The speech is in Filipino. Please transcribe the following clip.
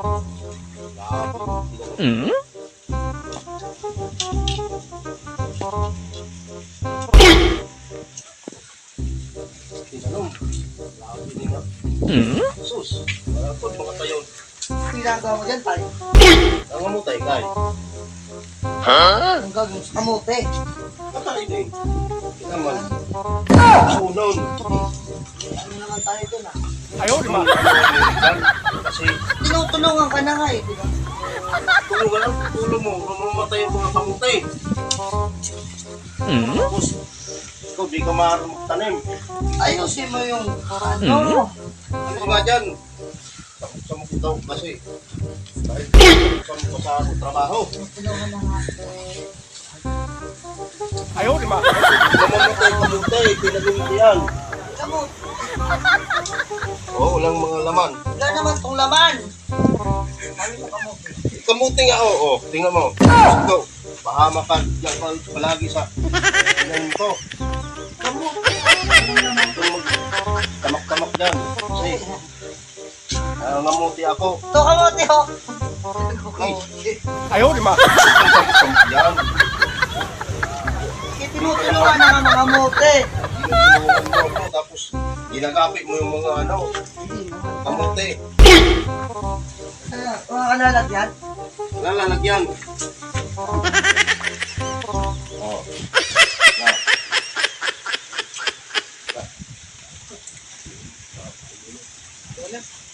Din nga. Sus. Wala po, mga tayo. Pinagawa mo dyan tayo. Ang amutay, kay. Ang gagawin sa kamote. Patay din. Naman. Sunon. Ano naman tayo dun ah. Kasi Tinutulungan ka na nga eh. di ba? tulungan ang tulong mo. Mamamatay ang mga kamutay. Tapos, ikaw di ka maaari magtanim. Ayusin mo yung ano. Ano nga dyan? Sa mga tao kasi. Dahil sa mga sa trabaho. Tulungan na nga. Mamamatay kamutay. Pinaguliti yan. Kamote. Oo, walang mga laman. Wala naman tong laman. Kamuti nga, oo. Oh, Tingnan mo. Ikaw, pahama ka diyan ka palagi sa ilan to. Mag tamak-tamak dyan. Kasi, ah, namuti ako. Ito kamote ho. Ay, Ayaw, di ba? yan. Kaya tinutulungan na nga mga mote. Tinutulungan mo Ginagapit mo yung mga ano, kamote. Ah, Wala ka lalagyan? Wala lalagyan. Oh. Wala.